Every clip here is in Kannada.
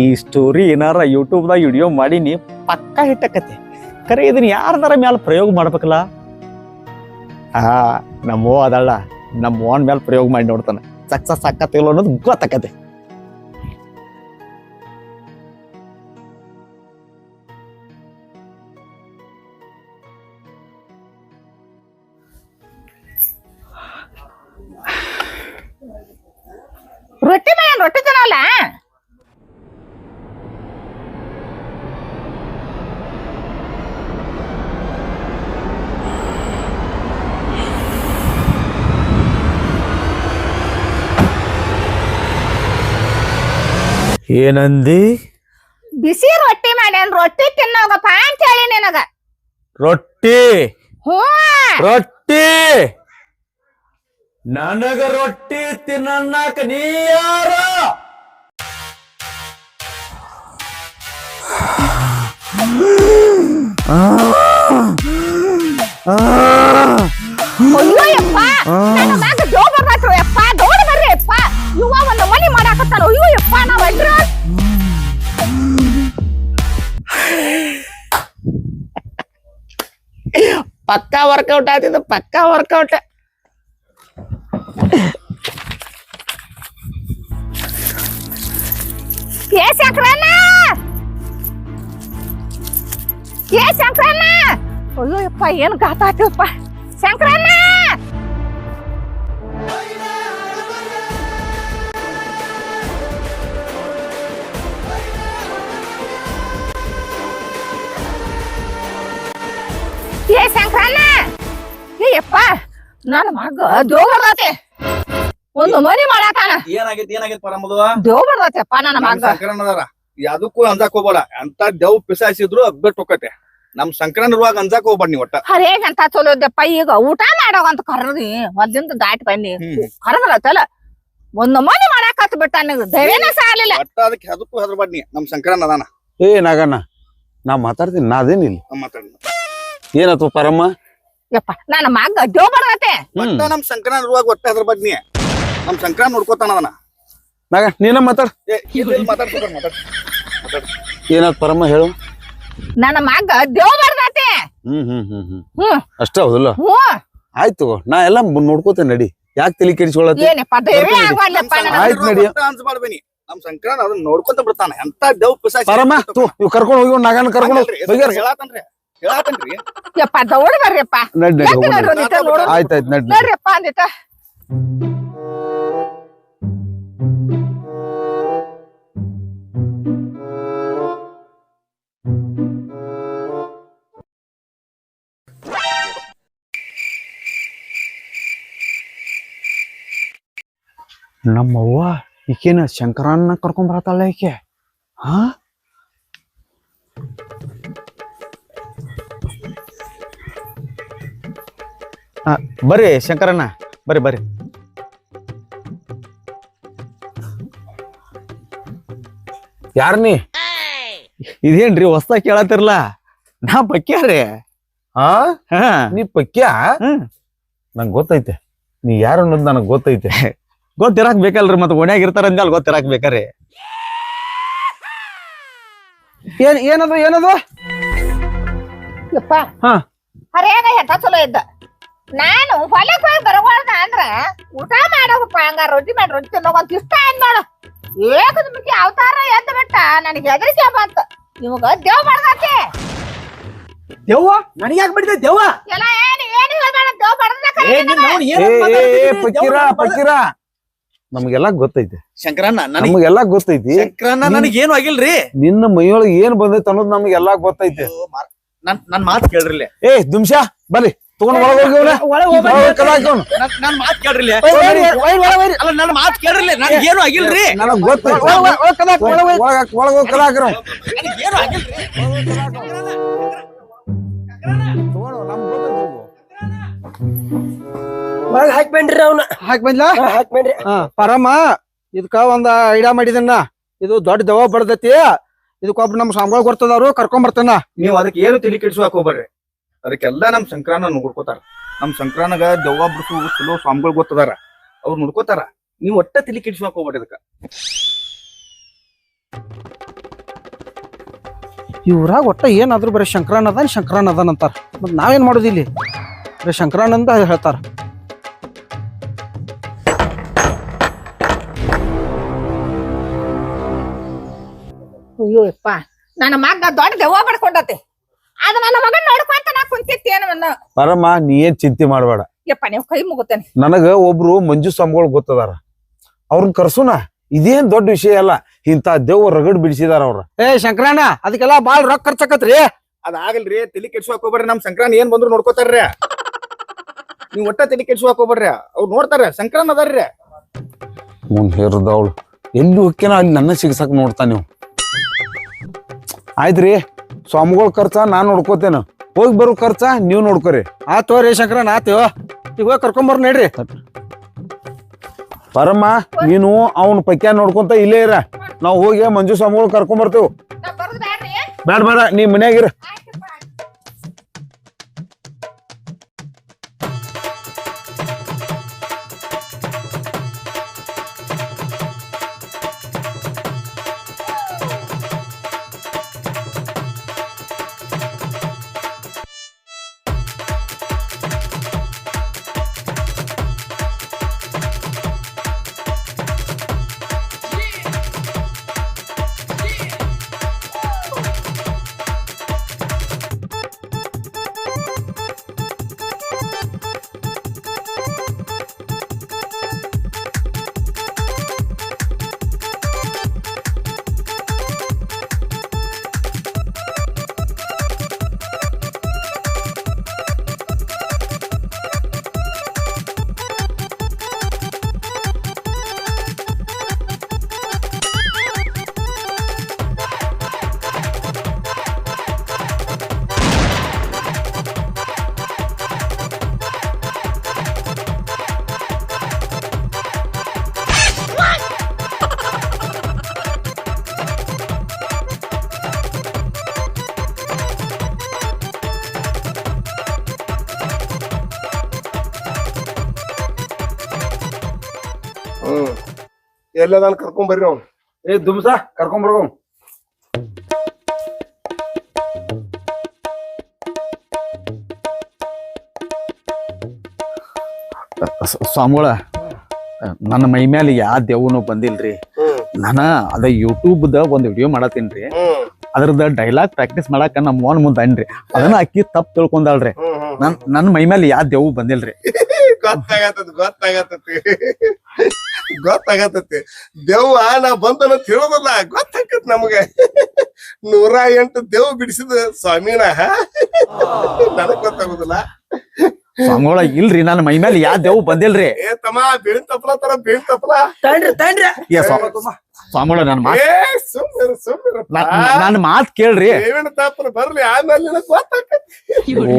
ಈ ಸ್ಟೋರಿ ಏನಾರ ಯೂಟ್ಯೂಬ್ದಾಗ ವಿಡಿಯೋ ಮಾಡೀನಿ, ಪಕ್ಕ ಹಿಟ್ಟಕತೆ ಖರೆ ಇದನ್ನ ಯಾರ್ದಾರ ಮ್ಯಾಲ ಪ್ರಯೋಗ ಮಾಡ್ಬೇಕಲ್ಲ? ಹಾ ನಮ್ಮ ಅದಲ್ಲ ನಮ್ಮ ಓನ್ ಮ್ಯಾಲ ಪ್ರಯೋಗ ಮಾಡಿ ನೋಡ್ತಾನೆ. ಸಕ್ಸಸ್ ಆಕತ್ತಿಲ್ಲ ಅನ್ನೋದು ಗೊತ್ತಾಕತೆ. ಏನಂದಿ? ಬಿಸಿ ರೊಟ್ಟಿ ಮಾಡ್ಯಾನ ರೊಟ್ಟಿ ತಿನ್ನೋಗಪ್ಪ ಅಂತ ಹೇಳಿ ನಿನಗ. ರೊಟ್ಟಿ? ಹ್ಞೂ. ರೊಟ್ಟಿ? ನನಗ ರೊಟ್ಟಿ ತಿನ್ನಕ ನೀ ಯಾರ? ಅಯ್ಯೋ ಯಪ್ಪ ನನ್ನ ಮಗ ಜೋ ಬರ್ದಾಕ್ರು ಯಪ್ಪ ದೌಡ ಬರ್ರಿ ಯಪ್ಪ. ಇವ ಒಂದು ಮನಿ ಮಾಡಾಕತ್ತಾರ ಅಯ್ಯೋ ಯಪ್ಪ ನಾವ್ ಅಡ್ರ ಪಕ್ಕಾ ವರ್ಕೌಟ್ ಆತಿದ್ದು ಪಕ್ಕಾ ವರ್ಕೌಟ್ ಏ ಶಂಕರಣ್ಣ ಏ ಶಂಕರಣ್ಣ ಅಯ್ಯೋ ಯಪ್ಪ ಏನ್ ಗಾತ ಯಪ್ಪ ನನ್ನ ಮಗ ದೇವ್ ಬರ್ದತೆ ಒಂದು ಮನಿ ಮಾಡಾತಾನ ಏನಾಗೈತಿ ಏನಾಗೈತಿ ಪರಮದು ದೇವ್ ಬರ್ದತೆಪ್ಪ ನನ್ನ ಮಗ. ಸಂಕ್ರಮಣ ಅದಾರ ಯಾವ್ದಕ್ಕೂ ಅಂಜಾಕ್ ಹೋಗ್ಬೇಡ. ಅಂತ ದೇವ್ ಪಿಸಾಯಿಸಿದ್ರು ಅಗ್ಬಿಟ್ಟು ಹೋಗತ್ತೆ ನಮ್ ಸಂಕ್ರಮಣ ಇರುವಾಗ ಅಂಜಾಕ್ ಹೋಗ್ಬೇಡ ನೀ ಒಟ್ಟ. ಹರೇಗಂತ ಅಂತ ಚಲೋ ಇದ್ದಪ್ಪ ಈಗ ಊಟ ಮಾಡೋಗಂತ ಕರ್ರಿ ಒಂದಿಂದ ದಾಟಿ ಬನ್ನಿ. ಕರದ್ರತಲ್ಲ ಒಂದ್ ಒಂದು ಮನಿ ಮಾಡಾಕತ್ ಬಿಟ್ಟ ನನಗ. ಧೈರ್ಯನ ಸಾಲಿಲ್ಲ ಒಟ್ಟ ಅದಕ್ಕೆ ಅದಕ್ಕೂ ಹೆದರ್ಬೇಡ ನೀ. ನಮ್ ಸಂಕ್ರಮಣ ಅದಾನ. ಏ ನಾಗಣ್ಣ ನಾ ಮಾತಾಡ್ತೀನಿ ನಾದೇನಿಲ್ಲ ಮಾತಾಡ ಏನಾಯ್ತು ಪರಮ್ಮ? ಯಪ್ಪ ನನ್ನ ಮಗ ದೇವ್ ಬರ್ದತೆ ಒಟ್ಟ ನಮ್ ಸಂಕ್ರಮಣ ಇರುವಾಗ ಒಟ್ಟ ಬಗ್ಗೆ ನೀ ನಮ್ ಸಂಕ್ರಮಣ ನೋಡ್ಕೋತಾನ ಅದನ್ನ. ಮಗ ನೀನ ಮಾತಾಡ್. ಏ, ಇಲ್ಲಿ ಮಾತಾಡ್ಸ್ಕೊಬೇಡ, ಮಾತಾಡ್. ಏನಾಯ್ತು ಪರಮ್ಮ ಹೇಳು. ನನ್ನ ಮಗ ದೇವ ಬರ್ದತೆ ಹ್ಮ್ ಹ್ಮ್ ಹ್ಮ್ ಹ್ಮ್. ಹ್ಮ್ ಅಷ್ಟೇ ಹೌದಲ್ಲ? ಆಯ್ತು ನಾ ಎಲ್ಲ ನೋಡ್ಕೋತೇನೆ ನಡಿ. ಯಾಕೆ ತಲೆ ಕೆಡಿಸ್ಕೊಳ್ಳೋದು ಏನಪ್ಪ ನಡಿ. ಆಗ್ವಲ್ಲಪ್ಪ ನಮ್ ನನಗ. ನಡಿ. ಬನ್ನಿ ನಮ್ ಸಂಕ್ರಮಣ ಅದನ್ನ ನೋಡ್ಕೊಂತ ಬಿಡ್ತಾನ. ಎಂತ ದೇವ್ ಪರಮ್ಮ ಇವ್ ಕರ್ಕೊಂಡು ಹೋಗಿ ನಗನ ಕರ್ಕೊಂಡು ಹೋಗಿ. ಹೋಗ್ಯಾರ? ಹೇಳಾತನ್ರಿ ಹೇಳಾತನ್ರಿ ಯಪ್ಪ ದೌಡ ಬರ್ರಿಯಪ್ಪ ನಡಿ ನಡಿ ಎದ್ದು ಹೋಗೋಣ. ನೋಡ್ರಿ ಒಂದಿಟ ನೋಡು ಆಯ್ತಾಯ್ತು ನಡಿ ನಡಿ ನೋಡ್ರಿಯಪ್ಪ ಅಂದಿಟ ನಮ್ಮವ್ವ ಈಕೇನ ಶಂಕರನ್ನ ಕರ್ಕೊಂಡ್ ಬರತ್ತಾಳ ಈಕೆ? ಹಾ? ಬರ್ರಿ ಶಂಕರಣ್ಣ ಬರ್ರಿ ಬರ್ರಿ. ಯಾರ್ ನೀ? ಇದೇನ್ರಿ ಹೊಸ ಕೇಳತ್ತಿರ್ಲ? ನಾ ಪಕ್ಯ ಹಾ ಹಾ. ನೀ ಪಕ್ಯ? ಹ್ಮ್. ನಂಗೆ ಗೊತ್ತೈತೆ. ನೀ ಯಾರು ಅನ್ನೋದು ನನಗೆ ಗೊತ್ತೈತೆ. ಗೊತ್ತಿರಾಕ್ ಬೇಕಲ್ರಿ ಮತ್ತೆ ಓಣ್ಯಾಗ ಇರ್ತಾರ ಅಲ್ಲಿ ಗೊತ್ತಿರಾಕ್ ಬೇಕ್ರಿ ಏನ್ ಏನದು ಏನದು? ಯಪ್ಪ. ಹಾ. ಚಲೋ ಇದ್ದ? ನಾನು ಹೊಲಕ್ ಹೋಗಿ ಬರಬಾರ್ದ ಅಂದ್ರ ಊಟ ಮಾಡೋದಪ್ಪ ಹಂಗ ರೊಟ್ಟಿ ಮಾಡಿ ರೊಟ್ಟಿ ತಿನ್ನೋಗಂತ ಇಷ್ಟ ಏನ್ ನೋಡು. ಏಕದ ಮುಖ್ಯ ಅವತಾರ ಎದ್ದ ಬಿಟ್ಟ ನನಗೆ ಹೆದರಿಕೆ ಬಂತ ನಿಮಗ ದೇವ್ ಮಾಡ್ದತೆ ದೆವ್ವ? ನನಗೆ ಯಾಕೆ ಬಿಡಿದೆ ದೆವ್ವ? ಎಲ್ಲ ಏನು ಏನು ಹೇಳ್ಬೇಡ ದೇವ್ ನಮಗೆಲ್ಲ ಗೊತ್ತೈತೆ. ಶಂಕರಣ್ಣ ನನಗೆ ನಮಗೆಲ್ಲ ಗೊತ್ತೈತಿ. ಶಂಕರಣ್ಣ ನನಗೆ ಏನು ಆಗಿಲ್ರಿ? ನಿನ್ನ ಮೈಯೊಳಗೆ ಏನ್ ಬಂದೈತೆ ಅನ್ನೋದು ನಮಗೆಲ್ಲ ಗೊತ್ತೈತೆ. ನನ್ ನನ್ ಮಾತ್ ಕೇಳ್ರಿಲೆ. ಏ ದುಮ್ಷಾ ಬರ್ರಿ. ತಗೊಂಡ್ ನನ್ ಮಾತ್. ಅಲ್ಲ ನನ್ ಮಾತ್ ಏನು ಆಗಿಲ್ರಿ? ನನಗ್ ಒಳಗ್ ಏನು ಆಗಿಲ್ರಿ. ಒಳಗ್ ಅವ್ನ. ಪರಮ ಇದಕ್ಕ ಒಂದ್ ಐಡಿಯಾ ಮಾಡಿದನ್ನ ಇದು ದೊಡ್ಡ ದವಾ ಬಡದತಿ ಇದಕ್ಕೊಬ್ಬ ನಮ್ ಸಾಂಬೊಳ್ ಬರ್ತದ ಅವ್ರು ಕರ್ಕೊಂಡ್ ಬರ್ತಾನ ನೀವು ಅದಕ್ಕೆ ಏನು ತಿಳಿ ಕೆಡಿಸುವಾಕ ಹೋಗ್ಬೇಡ್ರಿ. ಅದಕ್ಕೆಲ್ಲ ನಮ್ ಸಂಕ್ರಾನ ನೋಡ್ಕೋತಾರ. ನಮ್ ಸಂಕ್ರಾನಗ ದೆವ್ವ ಬಿಡಿಸು ಚಲೋ ಸ್ವಾಮಿಗಳು ಗೊತ್ತದಾರ. ಅವ್ರು ನೋಡ್ಕೋತಾರ. ನೀವು ಒಟ್ಟ ತಿಳಿ ಕೆಡಿಸುವಾಕ ಹೋಗ್ಬೇಡ್ರಿ ಇದಕ್ಕ ಇವ್ರಾಗ ಒಟ್ಟ ಏನಾದ್ರು ಬರೀ ಶಂಕರಾನ್ ಅದಾನ ಶಂಕರಾನ್ ಅದಾನ ಅಂತಾರ. ಮತ್ ನಾವೇನ್ ಮಾಡೋದು ಇಲ್ಲಿ? ಬರೀ ಶಂಕರಾನ್ ಅಂತ ಹೇಳ್ತಾರ. ಅಯ್ಯೋ ಯಪ್ಪ ನನ್ನ ಮಗ ದೊಡ್ಡ ದೆವ್ವ ಬಡ್ಕೊಂಡತಿ ಅದ ನನ್ನ ಮಗನ್ ನೋಡ್ಕೊಂತ ನಾ ಕುಂತಿತ್ತೇನು ಪರಮ ನೀ ಏನ್ ಚಿಂತೆ ಮಾಡಬೇಡ. ಯಪ್ಪ ನೀವು ಕೈ ಮುಗುತ್ತೇನೆ. ನನಗ ಒಬ್ರು ಮಂಜು ಸ್ವಾಮಿಗಳು ಗೊತ್ತದಾರ. ಅವ್ರನ್ನ ಕರ್ಸುನ. ಇದೇನ್ ದೊಡ್ಡ ವಿಷಯ ಅಲ್ಲ. ಇಂತ ದೇವ್ ರಗಡ್ ಬಿಡಿಸಿದಾರ ಅವ್ರ. ಏ ಶಂಕರಣ್ಣ ಅದಕ್ಕೆಲ್ಲ ಬಾಳ್ ರೊಕ್ಕ ಖರ್ಚಾಕತ್ರಿ. ಅದಾಗಲ್ರಿ ತಲೆ ಹೋಗ್ಬೇಡ್ರಿ. ನಮ್ ಸಂಕ್ರಾಂತಿ ಏನ್ ಬಂದ್ರು ನೋಡ್ಕೋತಾರ್ರಿ. ನೀವ್ ಒಟ್ಟ ತಲೆ ಕೆಡ್ಸುವಾಕ್ ಹೋಗ್ಬೇಡ್ರಿ. ಅವ್ರು ನೋಡ್ತಾರ ಸಂಕ್ರಾಂತ್ ಅದಾರ್ರಿ. ಅವ್ನ್ ಹೇರ್ದವಳು. ಎಲ್ಲಿ ಹೋಗ್ಯಾನ ಅಲ್ಲಿ ನನ್ನ ಸಿಗ್ಸಕ್ ನೋಡ್ತಾ ನೀವು. ಆಯ್ತ್ರಿ. ಸ್ವಾಮಿಗಳ ಖರ್ಚ ನಾನು ನೋಡ್ಕೋತೇನ. ಹೋಗಿ ಬರೋ ಖರ್ಚ ನೀವ್ ನೋಡ್ಕೋರಿ. ಆತೋ ರೀ ಶಂಕರ ಆತು ಈಗ ಹೋಗಿ ಕರ್ಕೊಂಬರ್ ನಡ್ರಿ. ಪರಮ್ಮ ನೀನು ಅವನ ಪಕ್ಯ ನೋಡ್ಕೊಂತ ಇಲ್ಲೇ ಇರ. ನಾವು ಹೋಗಿ ಮಂಜು ಸ್ವಾಮಿಗಳು ಕರ್ಕೊಂಬರ್ತೇವೆ ನಾ ಬೇಡ ಬೇಡ ನೀ ಮನ್ಯಾಗಿರ ಎಲ್ಲದಾನ ಕರ್ಕೊಂಡ್ ಬರ್ರಿ ಅವ್ನು. ಏ ದುಮ್ಸ ಕರ್ಕೊಂಡ್ ಬರ್ಗೋ ಸ್ವಾಮಿಗಳ ನನ್ನ ಮೈ ಮೇಲೆ ಯಾ ದೇವನು ಬಂದಿಲ್ರಿ. ನಾನ ಅದ ಯೂಟ್ಯೂಬ್ದ ಒಂದ್ ವಿಡಿಯೋ ಮಾಡತ್ತೀನ್ರಿ. ಅದ್ರದ ಅದ್ರದ್ದು ಡೈಲಾಗ್ ಪ್ರಾಕ್ಟೀಸ್ ಮಾಡಾಕ ನಮ್ಮ ಮೋನ್ ಮುಂದೆ ಅನ್ರಿ. ಅದನ್ನ ಅಕ್ಕಿ ತಪ್ಪು ತಿಳ್ಕೊಂಡಾಳ್ರಿ. ನನ್ ನನ್ನ ಮೈ ಮೇಲೆ ಯಾ ದೇವು ಬಂದಿಲ್ರಿ. ಗೊತ್ತಾಗತ್ತದ ಗೊತ್ತಾಗತ್ತತಿ. ಗೊತ್ತಾಗತ್ತತಿ. ದೆವ್ವ ನಾ ಬಂದನ ತಿಳಿದಲ್ಲ ಗೊತ್ತಾಕತ್ ನಮ್ಗೆ. ನೂರ ಎಂಟು ದೇವ್ ಬಿಡಿಸಿದ ಸ್ವಾಮಿನ. ನನಗ್ ಗೊತ್ತಾಗುದಿಲ್ಲ. ಸ್ವಾಮಿಗಳ ಇಲ್ರಿ ನನ್ನ ಮೈ ಮೇಲೆ ಯಾವ ದೇವ್ ಬಂದಿಲ್ರಿ? ಏ ತಮ್ಮ ತಪ್ಪಲ ತರ ತಪ್ಪಲ ತಂಡ್ರಿ ತಣ್ರಿ ಏ ಸ್ವಾಮಿಗಳ ನನ್ನ ಮಾತ್ ಏ ಸುಮ್ಮಿರ ಸುಮ್ಮಿರ ನನ್ನ ಮಾತು ಕೇಳ್ರಿ. ಬರ್ಲಿ ಆಮೇಲೆ ನಿನಗ್ ಗೊತ್ತಾಗತ್ತೆ ಓ,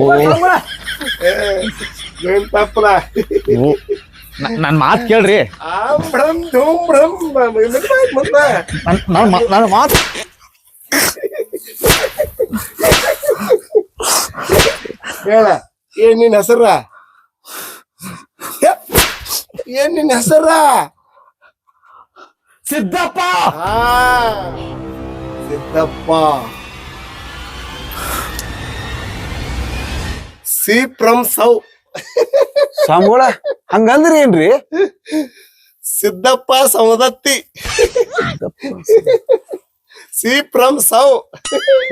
ಏ, ಬೇವಿನ ತಪ್ಪಲ ನನ್ ಮಾತ್ ಕೇಳ್ರಿ. ಆ ಬ್ರಂ ಧೂಮ್ ಬ್ರಂ ಮುಂದ ನನ್ ನನ್ ಮಾ- ನನ್ ಮಾತ್ ಹೇಳ ಏನ್ ನಿನ್ ಹೆಸರ? ಏನ್ ನಿನ್ ಹೆಸರ? ಸಿದ್ದಪ್ಪ! ಸಿದ್ದಪ್ಪ. ಸಿ ಫ್ರಮ್ ಸೌ. ಸ್ವಾಮಿಗಳ ಹಂಗಂದ್ರೆ ಏನ್ರಿ? ಸಿದ್ದಪ್ಪ ಸೌದತ್ತಿ ಸಿ ಫ್ರಮ್ ಸೌ.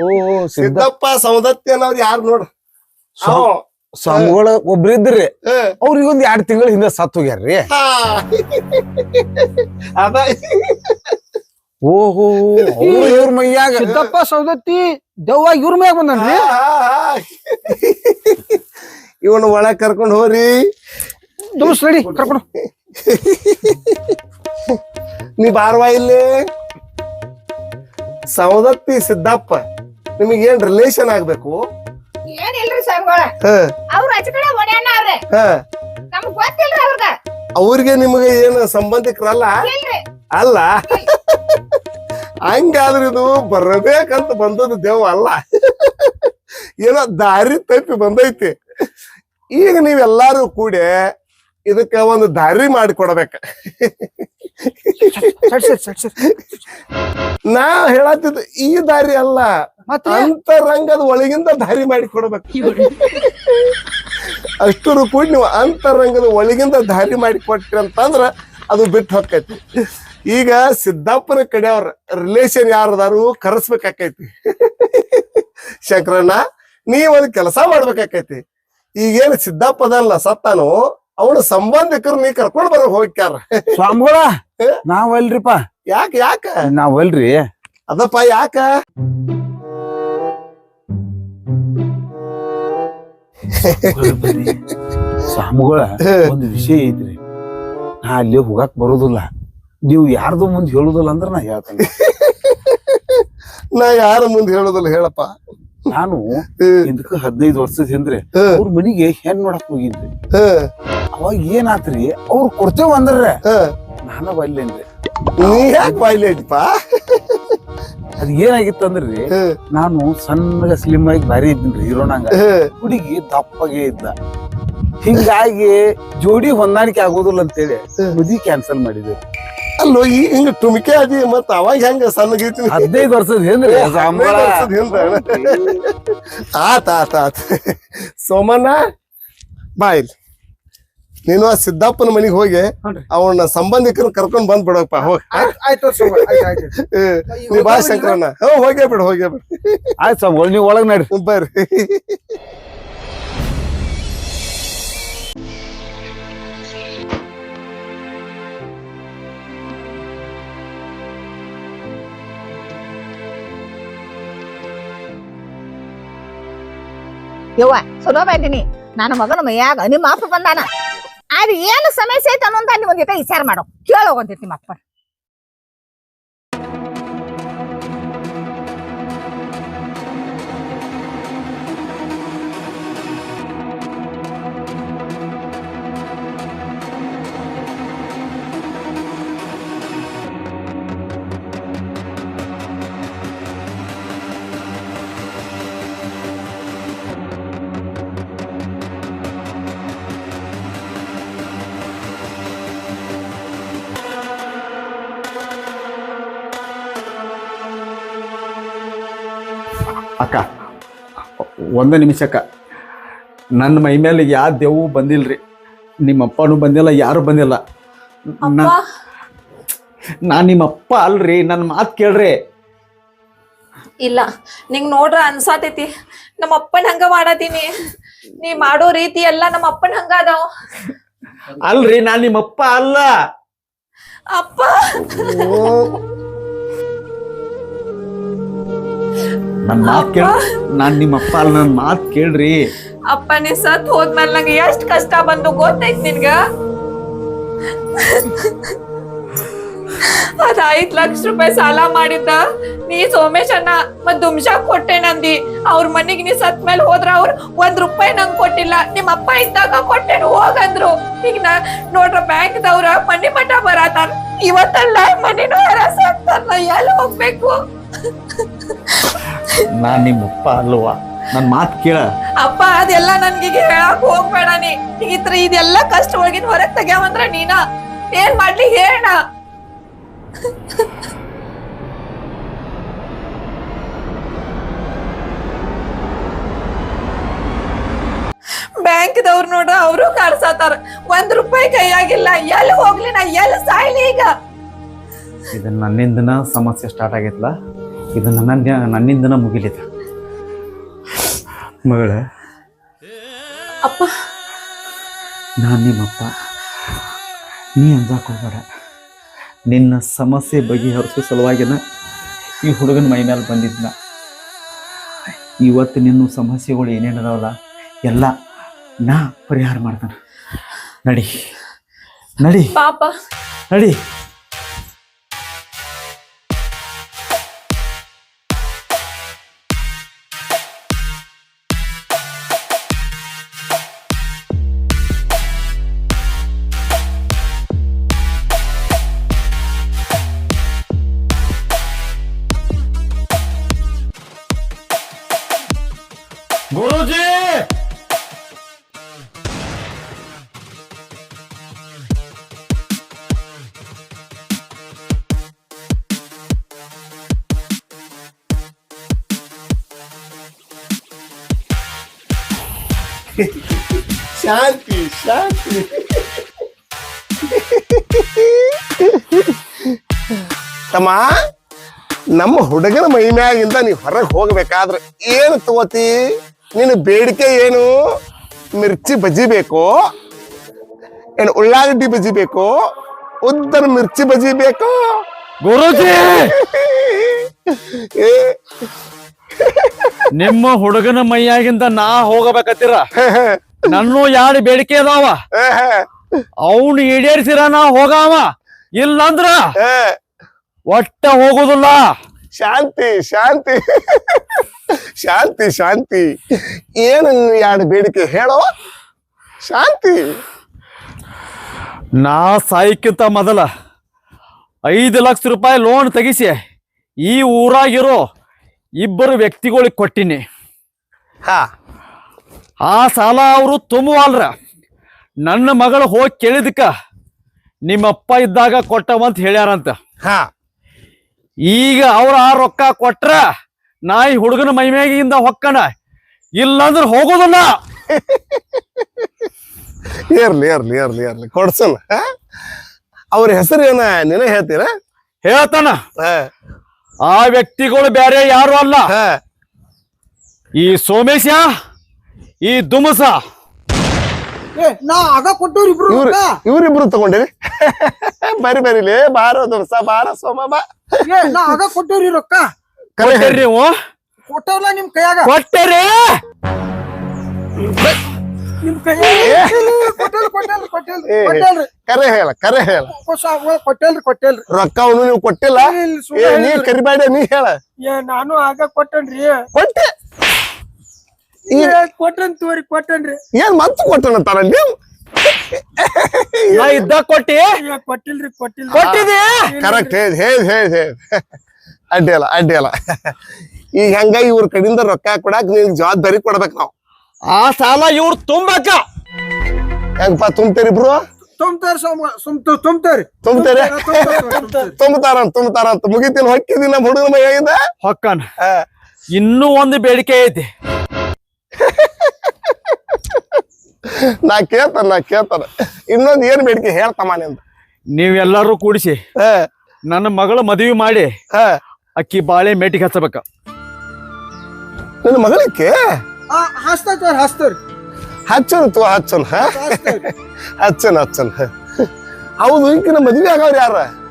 ಓ ಸಿದ್ದಪ್ಪ ಸೌದತ್ತಿ ಅನ್ನೋರು ಯಾರು ನೋಡು? ಅವ, ಒಬ್ರು ಒಬ್ರಿದ್ರಿ ಅವ್ರಿಗೆ ಅವ್ರಿಗೊಂದ್ ಎರಡ್ ತಿಂಗಳ ಹಿಂದೆ ಸತ್ತು ಹೋಗ್ಯಾರ್ರಿ. ಹಾ. ಅದ. ಓಹೋ ಅವ್ರು ಇವ್ರ ಮೈಯಾಗ ಸಿದ್ದಪ್ಪ ಸೌದತ್ತಿ ದೆವ್ವ ಇವ್ರ ಮ್ಯಾಗ ಬಂದನ್ರಿ? ಇವನು ಒಳಗ್ ಕರ್ಕೊಂಡ್ ಹೋರಿ ದುಮ್ಸ್ ರೆಡಿ ಕರ್ಕೊಂಡು ನೀ ಬಾರ್ವಾ ಇಲ್ಲಿ? ಸೌದತ್ತಿ ಸಿದ್ದಪ್ಪ ನಿಮಗೇನ್ ರಿಲೇಷನ್ ಆಗ್ಬೇಕು? ಏನಿಲ್ರಿ ಸ್ವಾಮಿಗಳ ಹ, ಅವ್ರ ಆಚೆ ಕಡೆ ಒಡ್ಯಾನವ್ರಿ ಹ. ನಮ್ಗ್ ಗೊತ್ತಿಲ್ರಿ ಅವ್ರದ. ಅವ್ರಿಗೆ ನಿಮಗೆ ಏನು ಸಂಬಂಧಿಕರಲ್ಲ? ಇಲ್ರಿ. ಅಲ್ಲ. ಹಂಗಾದ್ರೆ ಇದು ಬರಬೇಕಂತ ಬಂದದ್ದು ದೇವ ಅಲ್ಲ. ಏನೋ ದಾರಿ ತಪ್ಪಿ ಬಂದೈತಿ. ಈಗ ನೀವೆಲ್ಲಾರು ಕೂಡಿ ಇದಕ್ಕ ಒಂದು ದಾರಿ ಮಾಡಿಕೊಡ್ಬೇಕ. ನಾ ಹೇಳತ್ತಿದ್ ಈ ದಾರಿ ಅಲ್ಲ. ಅಂತರಂಗದ ಒಳಗಿಂದ ದಾರಿ ಮಾಡಿ ಕೊಡ್ಬೇಕು ಅಷ್ಟರು ಕೂಡ ನೀವು ಅಂತರಂಗದ ಒಳಗಿಂದ ದಾರಿ ಮಾಡಿ ಕೊಟ್ರಿ ಅಂತಂದ್ರ ಅದು ಬಿಟ್ಟು ಹೋಗ್ತೈತಿ. ಈಗ ಸಿದ್ದಾಪುರ ಕಡೆಯವ್ರ ರಿಲೇಶನ್ ಯಾರದಾರು ಕರೆಸ್ಬೇಕಾಕೈತಿ. ಶಂಕರಣ್ಣ ನೀವ್ ಒಂದು ಕೆಲಸ ಮಾಡ್ಬೇಕಾಕೈತಿ. ಈಗೇನು ಸಿದ್ದಾಪದಲ್ಲ ಸತ್ತಾನು? ಅವನ ಸಂಬಂಧಿಕರು ನೀ ಕರ್ಕೊಂಡ್ ಬರ ಹೋಗ್ಯಾರ ಸ್ವಾಮಿಗಳ ನಾವಲ್ರಿಪ್ಪ ಯಾಕ ಯಾಕ? ನಾವಲ್ರಿ ಅದಪ್ಪ ಯಾಕ? ಸ್ವಾಮಿಗಳ ಒಂದು ವಿಷಯ ಐತ್ರಿ. ನಾ ಅಲ್ಲಿ ಹೋಗಾಕ್ ಬರೋದಿಲ್ಲ. ನೀವು ಯಾರ್ದು ಮುಂದೆ ಹೇಳುದಿಲ್ಲ ಅಂದ್ರ ನಾ ಹೇಳ್ತೇನೆ. ನಾ ಯಾರ ಮುಂದೆ ಹೇಳುದಿಲ್ಲ ಹೇಳಪ್ಪ. ನಾನು ಇದಕ್ಕೆ ಹದಿನೈದು ವರ್ಷದ ಹಿಂದ್ರೆ ಅವ್ರ ಮನಿಗೆ ಹೆಣ್ ನೋಡಕ್ ಹೋಗಿದ್ರಿ ಹ್ಮ್, ಅವಾಗ ಏನಾತ್ರಿ ಅವ್ರು ಕೊಡ್ತೇವ ಅಂದ್ರೆ ನಾನು ನೀ ಯಾಕೆ ಬಾಯ್ಲಿ ಐತಿಪ್ಪ ಅದ್ ಏನಾಗಿತ್ತಂದ್ರಿ ನಾನು ಸಣ್ಣಗ ಸ್ಲಿಮ್ ಆಗಿ ಭಾರಿ ಇದ್ದೀನಿ ಹೀರೋನಂಗ. ಹುಡುಗಿ ದಪ್ಪಗೆ ಇದ್ದ. ಹಿಂಗಾಗಿ ಜೋಡಿ ಹೊಂದಾಣಿಕೆ ಆಗೋದಿಲ್ಲ ಅಂತೇಳಿ ಮದಿ ಕ್ಯಾನ್ಸಲ್ ಮಾಡಿದೆ. ಅಲ್ಲೋ ಈ ಹಿಂಗ ಟುಮಿಕೆ ಅದಿ ಮತ್ತ ಅವಾಗ ಹೆಂಗ ಸಣ್ಣಗೈತಿ ಹದಿನೈದು ವರ್ಷದ ಹಿಂದ್ರಿ ಹಿಂದ ಆತ ಆತ ಆತ. ಸೋಮಣ್ಣ ಬಾಯ್ ನೀನು ಆ ಸಿದ್ದಪ್ಪನ ಮನೆಗೆ ಹೋಗಿ. ಅವನ ಸಂಬಂಧಿಕರನ್ನ ಕರ್ಕೊಂಡ್ ಬಂದ್ ಬಿಡಪ್ಪ ಹೋಗ್. ನೀ ಬಾ ಶಂಕರಣ್ಣ. ಹ್ಞೂ ಹೋಗೇ ಬಿಡು ಹೋಗೇ ಬಿಡು. ಆಯ್ತು ನೀವು ಒಳಗ್ ನಡ್ರಿ. ಬರ್ರಿ. ಯವ್ವ ಸುಲೋ ಬಂದಿನಿ ನನ್ನ ಮಗನ ಮೈಯಾಗ ನಿಮ್ಮ ಅಪ್ಪ ಬಂದಾನ. ಅದು ಏನು ಸಮಸ್ಯೆ ಐತೆ ಅನ್ನೋಂತ ಜೊತೆ ವಿಚಾರ ಮಾಡೋ. ಕೇಳೋಗಂತೈತಿ ನಿಮ್ಮ ಒಂದು ನಿಮಿಷಕ್ಕೆ. ನನ್ನ ಮೈ ಮೇಲೆ ಯಾವ ದೇವು ಬಂದಿಲ್ಲರಿ ನಿಮ್ಮ ಅಪ್ಪನೂ ಬಂದಿಲ್ಲ ಯಾರು ಬಂದಿಲ್ಲ. ನಾನು ನಿಮ್ಮ ಅಪ್ಪ ಅಲ್ರಿ ನನ್ನ ಮಾತು ಕೇಳ್ರಿ. ಇಲ್ಲ ನಿಂಗೆ ನೋಡ್ರ ಅನ್ಸಾತೈತಿ. ನಮ್ಮ ಅಪ್ಪನ ಹಂಗ ಮಾಡತೀನಿ. ನೀ ಮಾಡೋ ರೀತಿ ಎಲ್ಲ ನಮ್ಮ ಅಪ್ಪನ ಹಂಗ ಅದಾವ. ಅಲ್ರಿ ನಾನು ನಿಮ್ಮಪ್ಪ ಅಲ್ಲ. ಅಪ್ಪ. ನನ್ನ ಮಾತು ಕೇಳ ನಾನು ನಿಮ್ಮ ಅಪ್ಪ ಅಲ್ಲ ನನ್ನ ಮಾತು ಕೇಳ್ರಿ. ಅಪ್ಪ ನೀ ಸತ್ ಹೋದ್ಮೇಲೆ ನಂಗೆ ಎಷ್ಟ್ ಕಷ್ಟ ಬಂದು ಗೊತ್ತೈತ್ ನಿನ್ಗ? ಅದ ಐದ್ ಲಕ್ಷ ರೂಪಾಯಿ ಸಾಲ ಮಾಡಿದ್ದ. ನೀ ಸೋಮೇಶ್ ಅಣ್ಣ ಮತ್ ದುಮ್ಶಾಕ್ ಕೊಟ್ಟೆ ನಂದಿ. ಅವ್ರ ಮನೆಗ್ ನೀ ಸತ್ ಮೇಲೆ ಹೋದ್ರ ಅವ್ರ ಒಂದ್ ರೂಪಾಯಿ ನಂಗ್ ಕೊಟ್ಟಿಲ್ಲ. ನಿಮ್ ಅಪ್ಪ ಇದ್ದಾಗ ಕೊಟ್ಟೆನು ಹೋಗಂದ್ರು. ಈಗ ನಾ ನೋಡ್ರ ಬ್ಯಾಂಕ್ ದವ್ರ ಮನಿ ಮಠ ಬರತಾರ. ಇವತ್ತಲ್ಲ ಮನಿನೂ ಎಲ್ಲಿ ಹೋಗ್ಬೇಕು. ನಾನು ನಿಮ್ಮ ಅಪ್ಪ ಅಲ್ವಾ? ನನ್ ಮಾತು ಕೇಳ. ಅಪ್ಪ ಅದೆಲ್ಲ ನನ್ಗೀಗ ಹೇಳಕ್ ಹೋಗ್ಬೇಡ ನೀ. ಈಗಿತ್ರ ಇದೆಲ್ಲ ಕಷ್ಟ ಒಳಗಿನ ಹೊರಗ್ ತೆಗ್ಯಾವಂದ್ರ ನೀನ. ಏನ್ ಮಾಡ್ಲಿ ಹೇಳ. ಬ್ಯಾಂಕ್ದವ್ರು ನೋಡ್ರ ಅವರು ಕಾಡ್ಸತಾರ. ಒಂದ್ ರೂಪಾಯಿ ಕೈಯಾಗಿಲ್ಲ. ಎಲ್ಲಿ ಹೋಗ್ಲಿ ನಾ ಎಲ್ಲಿ ಸಾಯ್ಲಿ ಈಗ? ಇದು ನನ್ನಿಂದನ ಸಮಸ್ಯೆ ಸ್ಟಾರ್ಟ್ ಆಗೈತಲ್ಲ? ಇದು ನನ್ನ ನನ್ನಿಂದನ ಮುಗಿಲಿದ. ಮಗಳ ಅಪ್ಪ. ನಾನು ನಿಮ್ಮಪ್ಪ ನೀ ಅಂಜಾಕ್ ಹೋಗ್ಬೇಡ. ನಿನ್ನ ಸಮಸ್ಯೆ ಬಗೆಹರಿಸೋ ಸಲುವಾಗಿನ ಈ ಹುಡುಗನ ಮೈ ಮೇಲೆ ಬಂದಿದ್ನ. ಇವತ್ತು ನಿನ್ನ ಸಮಸ್ಯೆಗಳು ಏನೇನದಾವಲ್ಲ ಎಲ್ಲ ನಾ ಪರಿಹಾರ ಮಾಡ್ತಾನೆ. ನಡಿ. ನಡಿ. ಪಾಪ. ನಡಿ. ಗುರುಜಿ! ಶಾಂತಿ ಶಾಂತಿ. ತಮ್ಮ ನಮ್ಮ ಹುಡುಗನ ಮೈ ನೀ ನೀವು ಹೊರಗೆ ಹೋಗ್ಬೇಕಾದ್ರೆ ಏನು ತಗೋತಿ? ನಿನ್ನ ಬೇಡಿಕೆ ಏನು? ಮಿರ್ಚಿ ಬಜ್ಜಿ ಬೇಕು? ಏನು ಉಳ್ಳಾಗಡ್ಡಿ ಬಜ್ಜಿ ಬೇಕು? ಉದ್ದನ ಮಿರ್ಚಿ ಬಜ್ಜಿ ಬೇಕು? ಗುರುಜಿ! ಏ, ನಿಮ್ಮ ಹುಡುಗನ ಮೈಯಾಗಿಂದ ನಾ ಹೋಗಬೇಕತ್ತೀರ? ನನ್ನ ಯಾರು ಬೇಡಿಕೆ ಅದಾವ? ಅವನು ಈಡೇರಿಸಿರ ನಾ ಹೋಗಾವ? ಇಲ್ಲಂದ್ರ ಒಟ್ಟ ಹೋಗುದಿಲ್ಲ. ಶಾಂತಿ ಶಾಂತಿ. ಶಾಂತಿ ಶಾಂತಿ. ಏನು ಎರಡು ಬೇಡಿಕೆ ಹೇಳೋ? ಶಾಂತಿ. ನಾ ಸಾಯಕ್ಕಿಂತ ಮೊದಲ ಐದು ಲಕ್ಷ ರೂಪಾಯಿ ಲೋನ್ ತೆಗಿಸಿ ಈ ಊರಾಗಿರೋ ಇಬ್ಬರು ವ್ಯಕ್ತಿಗಳಿಗೆ ಕೊಟ್ಟಿನಿ. ಹಾ. ಆ ಸಾಲ ಅವರು ತುಂಬುವಲ್ರ. ನನ್ನ ಮಗಳು ಹೋಗಿ ಕೇಳಿದಕ್ಕ ನಿಮ್ಮಪ್ಪ ಇದ್ದಾಗ ಕೊಟ್ಟವಂತ ಹೇಳ್ಯಾರಂತ. ಹಾ. ಈಗ ಅವ್ರ ಆ ರೊಕ್ಕ ಕೊಟ್ರ ನಾಯಿ ಹುಡುಗನ ಮೈಮೇಗಿಂದ ಹೊಕ್ಕಣ ಇಲ್ಲಾಂದ್ರೆ ಹೋಗೋದನ್ನ ಇರ್ಲಿ ಇರ್ಲಿ ಇರ್ಲಿ ಇರ್ಲಿ ಕೊಡ್ಸನ್ ಅವ್ರ ಹೆಸರು ಏನ ನೀನೇ ಹೇಳ್ತೀರಾ? ಹೇಳ್ತಾನ. ಆ ವ್ಯಕ್ತಿಗಳು ಬೇರೆ ಯಾರು ಅಲ್ಲ. ಈ ಸೋಮೇಶ ಈ ದುಮಸ ನಾ ಆಗ ಕೊಟ್ಟವ್ರಿ ಇಬ್ರು. ಇವ್ರಿಬ್ರು ತಗೊಂಡಿರಿ. ಬರಿ ಬರಿಲಿ ಬಾರ ದೋಸ ಬಾರ ಸೋಮ ಬಾ ಏ ನಾ ಆಗ ಕೊಟ್ಟವ್ರಿ ರೊಕ್ಕ? ಕರೆ ಹೇಳ್ರಿ ನೀವು ಕೊಟ್ಟವ್ರ ನಿಮ್ ಕೈಯಾಗ? ಕೊಟ್ಟರಿ ನಿಮ್ ಕೈಯಾಗ? ಕೊಟ್ಟಲ್ರಿ ಕೊಟ್ಟಲ್ರಿ ಕೊಟ್ಟಲ್ರಿ ಏ. ಕೊಟ್ಟಲ್ರಿ ಕರೆ ಹೇಳ ಕರೆ ಹೇಳ. ಕೊಟ್ಟಲ್ರಿ ಕೊಟ್ಟಲ್ರಿ ರೊಕ್ಕ ಅವನು ನೀವು ಕೊಟ್ಟಿಲ್ಲ? ಇಲ್ಲ, ಏ ನೀ. ಕರಿಬೇಡ ನೀ ಹೇಳ. ಏ ನಾನು ಆಗ ಕೊಟ್ಟನ್ರಿ. ಕೊಟ್ಟೆ. ಏ, ಕೊಟ್ಟನ್ ತೋರಿ ಕೊಟ್ಟನ್ರಿ ಏನ್ ಮತ್ತೆ ಕೊಟ್ಟನಂತಾರ ನೀವು ನಾ ಇದ್ದ ಕೊಟ್ಟಿ? ಕೊಟ್ಟಿಲ್ರಿ ಕೊಟ್ಟಿಲ್ರಿ. ಕೊಟ್ಟಿದೆ ಕರೆಕ್ಟ್ ಹೇಳಿ ಹೇಳಿ ಹೇಳಿ ಹೇಳಿ. ಅಡ್ಡಿ ಅಲ್ಲ ಅಡ್ಡಿ ಅಲ್ಲ. ಈಗ ಹಂಗ ಇವ್ರ ಕಡೆಯಿಂದ ರೊಕ್ಕ ಕೊಡಾಕ ನೀವು ಜವಾಬ್ದಾರಿ ಕೊಡ್ಬೇಕು ನಾವು. ಆ ಸಾಲ ಇವ್ರು ತುಂಬಾಕ. ಹೆಂಗಪ್ಪ ತುಂಬ್ತೀರಿ ಇಬ್ರು? ತುಂಬ್ತಾರ ತುಂಬ್ತಾರಿ. ತುಂಬ್ತೀರಿ? ತುಂಬ್ತಾರಿ ತುಂಬತಾರಂತ ತುಂಬತಾರಂತ ಮುಗಿತೀನಿ. ಹೊಕ್ಕಿದಿ ನಮ್ಮ ಹುಡುಗನ ಮೈಯಾಗಿಂದ? ಹೊಕ್ಕನ. ಆ, ಇನ್ನೂ ಒಂದು ಬೇಡಿಕೆ ಐತಿ. ನಾ ಕೇಳ್ತಾನ ನಾ ಕೇಳ್ತಾನ. ಇನ್ನೊಂದು ಏನ್ ಬೇಡಿಕೆ ಹೇಳ್ತಮ್ಮ ನಿಂದ? ನೀವೆಲ್ಲರೂ ಕೂಡಿಸಿ. ಆ, ನನ್ನ ಮಗಳ ಮದುವೆ ಮಾಡಿ ಅಕ್ಕಿ ಬಾಳೆ ಮೇಟಿಗೆ ಹಚ್ಚಬೇಕ. ನಿನ್ನ ಮಗಳಿಕೆ? ಹಸ್ತಾರ ಹಸ್ತಾರಿ ಹಚ್ಚನ್ ತೋ ಹಚ್ಚನ್ ಹ? ಹಸ್ತಾರಿ ಹಚ್ಚನ್ ಹಚ್ಚನ್ ಹ. ಹೌದು ಇಂಕಿನ ಮದ್ವೆ ಆಗವ್ರ ಯಾರ?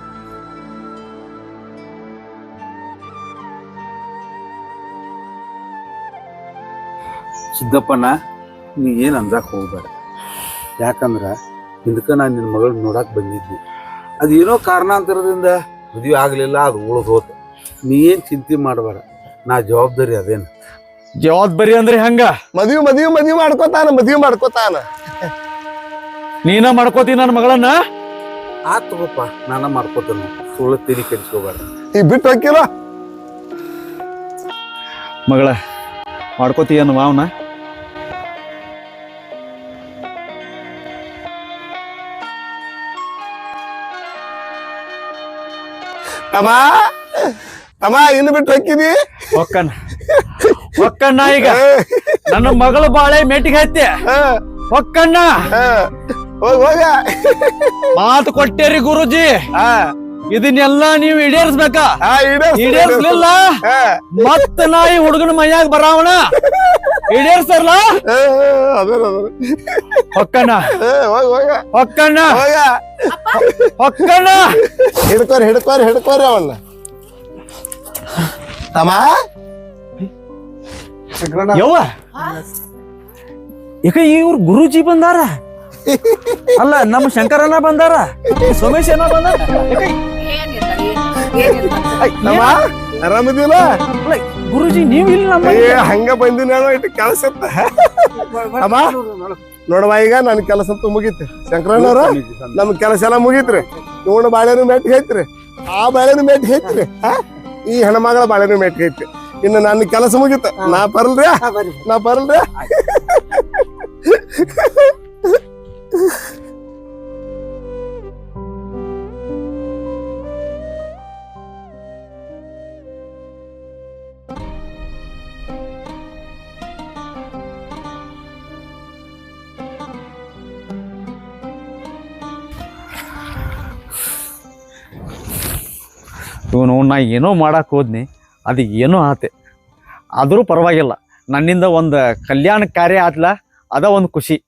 ಸಿದ್ದಪ್ಪನ ನೀ ಏನು ಅಂದಾಕ ಹೋಗ್ಬೇಡ. ಯಾಕಂದ್ರೆ ಹಿಂದಕ್ಕೆ ನಾನು ನಿನ್ನ ಮಗಳು ನೋಡಕ್ ಅದು ಏನೋ ಕಾರಣಾಂತರದಿಂದ ಮದುವೆ ಆಗಲಿಲ್ಲ ಅದು ಉಳಿದು ಹೋತು. ನೀ ಏನು ಚಿಂತೆ ಮಾಡಬೇಡ ನಾ ಜವಾಬ್ದಾರಿ ಅದೇನು. ಜವಾಬ್ದಾರಿ ಅಂದ್ರೆ ಹಂಗ? ಮದುವೆ ಮದುವೆ ಮದುವೆ ಮಾಡ್ಕೋತಾನ ಮದುವೆ ಮಾಡ್ಕೋತಾನ. ನೀನ ಮಾಡ್ಕೋತೀನಿ ನನ್ನ ಮಗಳನ್ನ? ಆತ್ ತಗೋಪ್ಪ ನಾನ ಮಾಡ್ಕೊತೀನಿ. ಸುಳ್ಳು ತಿರಿ ಕೆಡಿಸ್ಕೋಬಾರ ಈ ಬಿಟ್ಟು ಹಾಕಿಲ್ಲ ಮಗಳ ಮಾಡ್ಕೋತೀಯ ಮಾವನ ತಮ್ಮ ಅಮ್ಮ ಇಲ್ಲಿ ಬಿಟ್ಟು ಹೋಗಿದಿ ಹೊಕ್ಕನ್ ಹೊಕ್ಕಣ್ಣ ಈಗ. ನನ್ನ ಮಗಳು ಬಾಳೆ ಮೆಟ್ಟಿಗೆ ಹತ್ತಿ ಒಕ್ಕಣ್ಣ ಹೋಗ ಹೋಗ. ಮಾತು ಕೊಟ್ಟೇರಿ ಗುರುಜಿ. ಇದನ್ನೆಲ್ಲ ನೀವು ಈಡೇರಿಸ್ಬೇಕ? ಈಡೇರಿಸ್ಲಿಲ್ಲ. ಮತ್ತ ನಾ ಈ ಹುಡುಗನ ಮೈಯಾಗ ಬರಾವಣ? ಈಡೇರ್ಸರ್ಲ ಅದೇ ಹೊಕ್ಕಣ್ಣ. ಏ, ಹೋಗ ಹೋಗ. ಹೊಕ್ಕಣ್ಣ. ಹೋಗ. ಹೊಕ್ಕಣ್ಣ. ಹಿಡ್ಕೋರಿ ಹಿಡ್ಕೋರಿ ಹಿಡ್ಕೋರಿ ಅವನ್ನ. ತಮ್ಮ? ಯವ್ವ. ಈಗ ಇವ್ರು ಗುರುಜಿ ಬಂದಾರ? ಅಲ್ಲ ನಮ್ಮ ಶಂಕರನ ಬಂದಾರ? ಈ ಸೋಮೇಶ್ ಅಣ್ಣ ಬಂದಾರ? ಆರಾಮದಿಲ್ಲ ಗುರುಜಿ ನೀವು ಇಲ್ಲಿ ನಮ್ಮ ಏ ಹಂಗ ಬಂದಿ ನಾನು ಇಟ್ಟು ಕೆಲಸ ಇತ್ತ. ಅಮ್ಮ ನೋಡವ ಈಗ ನನ್ನ ಕೆಲಸ ಅಂತೂ ಮುಗೀತು. ಶಂಕರಣ್ಣವ್ರ ನಮ್ ಕೆಲಸ ಎಲ್ಲ ಮುಗೀತ್ರಿ. ನೋಡ ಬಾಳೆನು ಮೆಟ್ಟಿಗೆ ಐತ್ರಿ ಆ ಬಾಳೆನು ಮೆಟ್ಟಿಗೆ ಐತ್ರಿ ಈ ಹೆಣ್ಮಗಳ ಬಾಳೆನು ಮೆಟ್ಟಿಗೆ ಐತಿ ಇನ್ನು ನನ್ನ ಕೆಲಸ ಮುಗೀತ. ನಾ ಬರಲ್ರಿ? ನಾ ಬರಲ್ರಿ? ಇವನು, ನಾ ಏನೋ ಮಾಡಕ್ಕೆ ಹೋದ್ನಿ ಅದು ಏನೋ ಆತೆ. ಆದರೂ ಪರವಾಗಿಲ್ಲ. ನನ್ನಿಂದ ಒಂದು ಕಲ್ಯಾಣ ಕಾರ್ಯ ಆತ್ಲ, ಅದ ಒಂದು ಖುಷಿ.